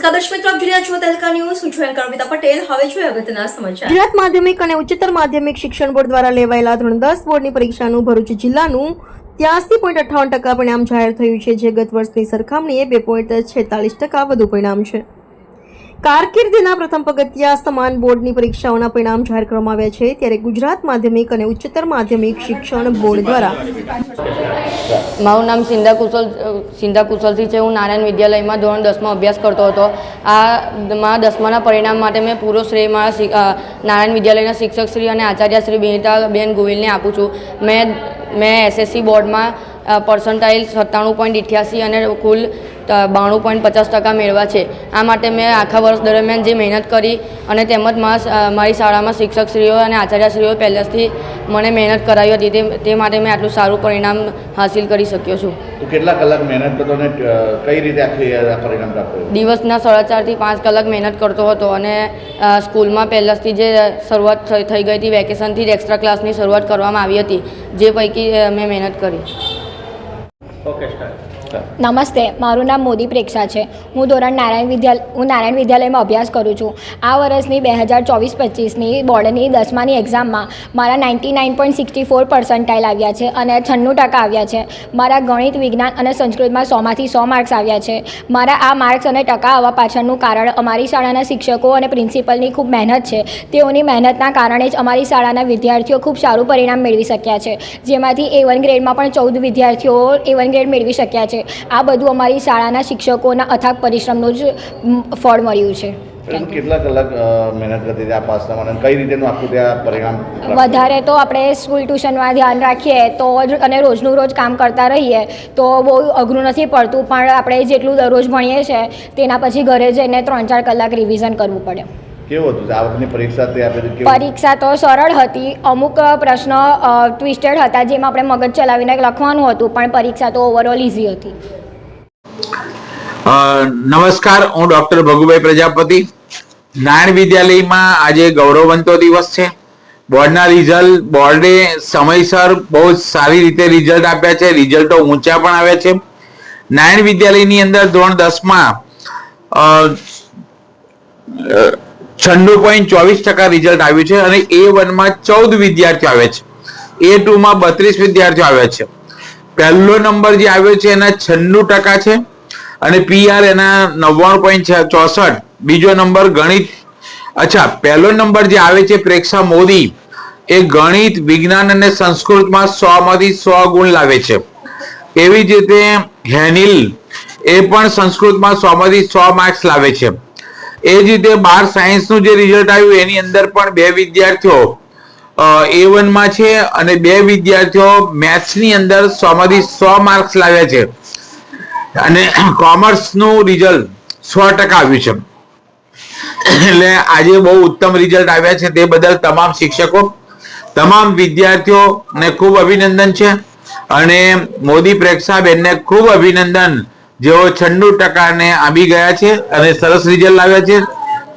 નમસ્કાર દર્શક મિત્રો, આપ જોઈ રહ્યા છો તહેલકા ન્યૂઝ. હું છું અમિતા પટેલ. હવે જોઈએ અગત્યના સમાચાર. ગુજરાત માધ્યમિક અને ઉચ્ચતર માધ્યમિક શિક્ષણ બોર્ડ દ્વારા લેવાયેલા ધોરણ દસ બોર્ડની પરીક્ષાનું ભરૂચ જિલ્લાનું ત્યાસી પોઈન્ટ અઠ્ઠાવન ટકા પરિણામ જાહેર થયું છે, જે ગત વર્ષની સરખામણીએ બે પોઈન્ટ છેતાલીસ ટકા વધુ પરિણામ છે. કારકિર્દીના પ્રથમ પગથિયા સમાન બોર્ડની પરીક્ષાઓના પરિણામ જાહેર કરવામાં આવ્યા છે, ત્યારે ગુજરાત માધ્યમિક અને ઉચ્ચતર માધ્યમિક શિક્ષણ બોર્ડ દ્વારા મારું નામ સિંધા કુશલ સિંધા કુશલસિંહ છે. હું નારાયણ વિદ્યાલયમાં ધોરણ દસમાં અભ્યાસ કરતો હતો. આ મારા દસમાના પરિણામ માટે મેં પૂરો શ્રેય મારા નારાયણ વિદ્યાલયના શિક્ષક શ્રી અને આચાર્ય શ્રી બેન ગોવિલને આપું છું. મેં મેં એસએસસી બોર્ડમાં પર્સન્ટાઇલ સત્તાણું પોઈન્ટ ઇઠ્યાસી અને કુલ બાણું પોઈન્ટ પચાસ ટકા મેળવ્યા છે. આ માટે મેં આખા વર્ષ દરમિયાન જે મહેનત કરી અને તેમજ મારી શાળામાં શિક્ષકશ્રીઓ અને આચાર્યશ્રીઓ પહેલેથી મને મહેનત કરાવી હતી તે માટે મેં આટલું સારું પરિણામ હાંસિલ કરી શક્યો છું. કેટલા કલાક મહેનત કરતો અને કઈ રીતે પરિણામ પ્રાપ્ત દિવસના સાડા ચારથી પાંચ કલાક મહેનત કરતો હતો અને સ્કૂલમાં પહેલાંથી જે શરૂઆત થઈ થઈ ગઈ હતી વેકેશનથી જ એક્સ્ટ્રા ક્લાસની શરૂઆત કરવામાં આવી હતી જે પૈકી મેં મહેનત કરી. નમસ્તે, મારું નામ મોદી પ્રેક્ષા છે. હું ધોરણ નારાયણ વિદ્યાલય હું નારાયણ વિદ્યાલયમાં અભ્યાસ કરું છું. આ વર્ષની બે હજાર ચોવીસ પચીસની બોર્ડની દસમાની એક્ઝામમાં મારા ninety nine point sixty four percentile આવ્યા છે અને છન્નું ટકા આવ્યા છે. મારા ગણિત, વિજ્ઞાન અને સંસ્કૃતમાં સોમાંથી સો માર્ક્સ આવ્યા છે. મારા આ માર્ક્સ અને ટકા આવવા પાછળનું કારણ અમારી શાળાના શિક્ષકો અને પ્રિન્સિપલની ખૂબ મહેનત છે. તેઓની મહેનતના કારણે જ અમારી શાળાના વિદ્યાર્થીઓ ખૂબ સારું પરિણામ મેળવી શક્યા છે. જેમાંથી એ વન ગ્રેડમાં પણ ચૌદ વિદ્યાર્થીઓ એ વન ગ્રેડ મેળવી શક્યા છે. આ બધું અમારી શાળાના શિક્ષકોના અથાગ પરિશ્રમનું જ ફળ મળ્યું છે. કેટલા કલાક મહેનત કરતી હતી આ પાસ અને કઈ રીતેનું આખું ત્યાં પરિણામ વધારે તો આપણે સ્કૂલ ટ્યુશનમાં ધ્યાન રાખીએ તો અને રોજનું રોજ કામ કરતા રહીએ તો બહુ અઘરું નથી પડતું પણ આપણે જેટલું દરરોજ ભણીએ છીએ તેના પછી ઘરે જઈને ત્રણ ચાર કલાક રિવિઝન કરવું પડે. કેવું હતું? આ પરીક્ષા તે આપી પરીક્ષા તો સરળ હતી. અમુક પ્રશ્ન ટ્વિસ્ટેડ હતા જેમાં આપણે મગજ ચલાવીને લખવાનું હતું પણ પરીક્ષા તો ઓવરઓલ ઇઝી હતી. અ, નમસ્કાર. હું ડોક્ટર ભગુભાઈ પ્રજાપતિ. નારાયણ વિદ્યાલયમાં આજે ગૌરવવંતો દિવસ છે. બોર્ડના રિઝલ્ટ બોર્ડે સમયસર બહુ જ સારી રીતે રિઝલ્ટ આપ્યા છે. રિઝલ્ટો ઊંચા પણ આવ્યા છે. નારાયણ વિદ્યાલયની અંદર ધોરણ દસમાં છન્નું પોઈન્ટ ચોવીસ ટકા રિઝલ્ટ આવ્યું છે અને એ વનમાં ચૌદ વિદ્યાર્થીઓ આવે છે. એ ટુમાં બત્રીસ વિદ્યાર્થીઓ આવ્યા છે. પહેલો નંબર જે આવ્યો છે એના છન્નું ટકા છે અને પીઆર એના નવ્વાણું પોઈન્ટ ચોસઠ. બીજો નંબર ગણિત. અચ્છા, પહેલો નંબર જે આવે છે પ્રેક્ષા મોદી, એ ગણિત, વિજ્ઞાન અને સંસ્કૃતમાં સો માંથી સો ગુણ લાવે છે. એવી જ રીતે હેનિલ, એ પણ સંસ્કૃતમાં સો માંથી સો માર્ક્સ લાવે છે. એ જ રીતે બાર સાયન્સનું જે રિઝલ્ટ આવ્યું, એની અંદર પણ બે વિદ્યાર્થીઓ એ વનમાં છે અને બે વિદ્યાર્થીઓ મેથ્સની અંદર સોમાંથી સો માર્ક્સ લાવ્યા છે. અને કોમર્સનું રિઝલ્ટ સો ટકા આવ્યું છે. એટલે આજે બહુ ઉત્તમ રિઝલ્ટ આવ્યા છે તે બદલ તમામ શિક્ષકો, તમામ વિદ્યાર્થીઓને ખૂબ અભિનંદન છે. અને મોદી પ્રેક્ષાબેનને ખૂબ અભિનંદન જેઓ છન્નું ટકાને આંબી ગયા છે અને સરસ રિઝલ્ટ લાવ્યા છે.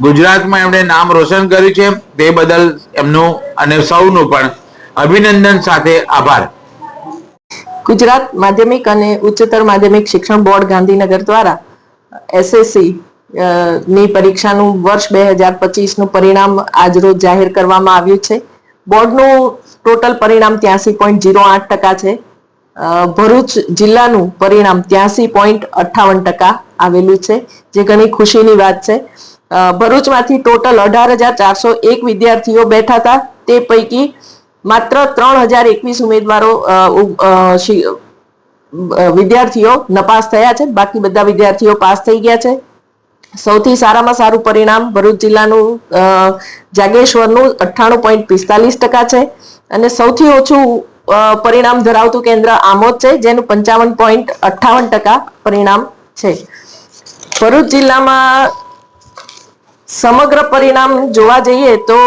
ગુજરાતમાં એમણે નામ રોશન કર્યું છે. તે બદલ એમનું અને સૌનું પણ અભિનંદન સાથે આભાર. ગુજરાત માધ્યમિક અને ઉચ્ચતર માધ્યમિક શિક્ષણ બોર્ડ ગાંધીનગર દ્વારા એસએસસી ની પરીક્ષાનું વર્ષ બે હજાર પચીસનું પરિણામ આજરોજ જાહેર કરવામાં આવ્યું છે. બોર્ડનું ટોટલ પરિણામ ત્યાંસી પોઈન્ટ જીરો આઠ ટકા છે. ભરૂચ જિલ્લાનું પરિણામ ત્યાસી પોઈન્ટ અઠ્ઠાવન ટકા આવેલું છે, જે ઘણી ખુશીની વાત છે. ભરૂચમાંથી ટોટલ અઢાર હજાર ચારસો એક વિદ્યાર્થીઓ બેઠા હતા. તે પૈકી માત્ર ત્રણ હજાર એકવીસ ઉમેદવારો વિદ્યાર્થીઓ નપાસ થયા છે. બાકી બધા વિદ્યાર્થીઓ પાસ થઈ ગયા છે. સૌથી સારામાં સારું પરિણામ ભરૂચ જિલ્લાનું જાગેશ્વરનું અઠ્ઠાણું પોઈન્ટ પિસ્તાલીસ ટકા છે. અને સૌથી ઓછું પરિણામ ધરાવતું કેન્દ્ર આમોદ છે, જેનું પંચાવન પોઈન્ટ અઠ્ઠાવન ટકા પરિણામ છે. ભરૂચ જિલ્લામાં સમગ્ર પરિણામ જોવા જઈએ તો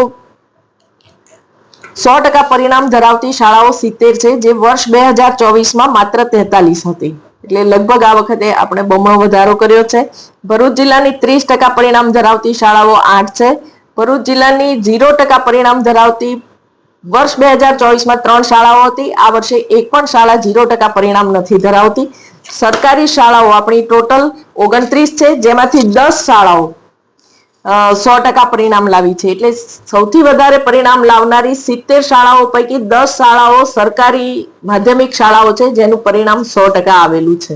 સો ટકા પરિણામ ધરાવતી શાળાઓ સિત્તેર છે, જે વર્ષ બે હજાર ચોવીસમાં માત્ર તેતાલીસ હતી. એટલે લગભગ આ વખતે આપણે બમણો વધારો કર્યો છે. ભરૂચ જિલ્લાની ત્રીસ ટકા પરિણામ ધરાવતી શાળાઓ આઠ છે. ભરૂચ જિલ્લાની ઝીરો ટકા પરિણામ ધરાવતી વર્ષ બે હજાર ચોવીસમાં ત્રણ શાળાઓ હતી. આ વર્ષે એક પણ શાળા ઝીરો ટકા પરિણામ નથી ધરાવતી. સરકારી શાળાઓ આપણી ટોટલ ઓગણત્રીસ છે, જેમાંથી દસ શાળાઓ સો ટકા પરિણામ લાવી છે. એટલે સૌથી વધારે પરિણામ લાવનારી સિત્તેર શાળાઓ પૈકી દસ શાળાઓ સરકારી માધ્યમિક શાળાઓ છે, જેનું પરિણામ સો ટકા આવેલું છે.